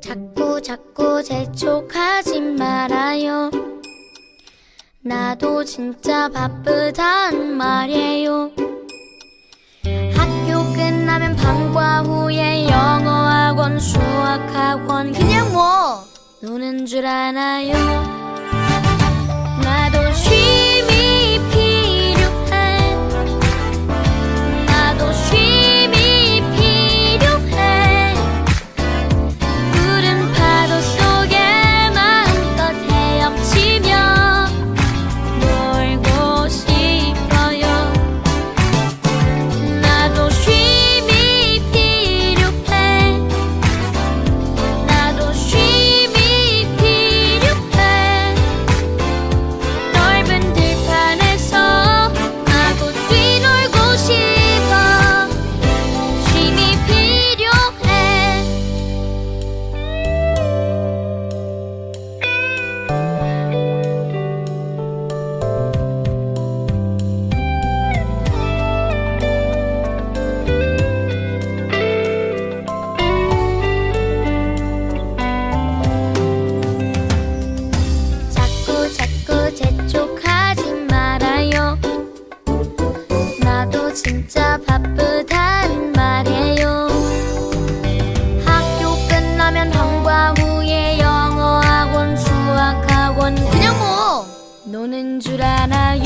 자꾸 자꾸 재촉하지 말아요. 나도 진짜 바쁘단 말이에요. 수학 학원, 그냥 뭐 노는 줄 아나요? 재촉하지 말아요. 나도 진짜 바쁘단 말이에요. 학교 끝나면 방과 후에 영어 학원 수학 학원 그냥 뭐 노는 줄 아나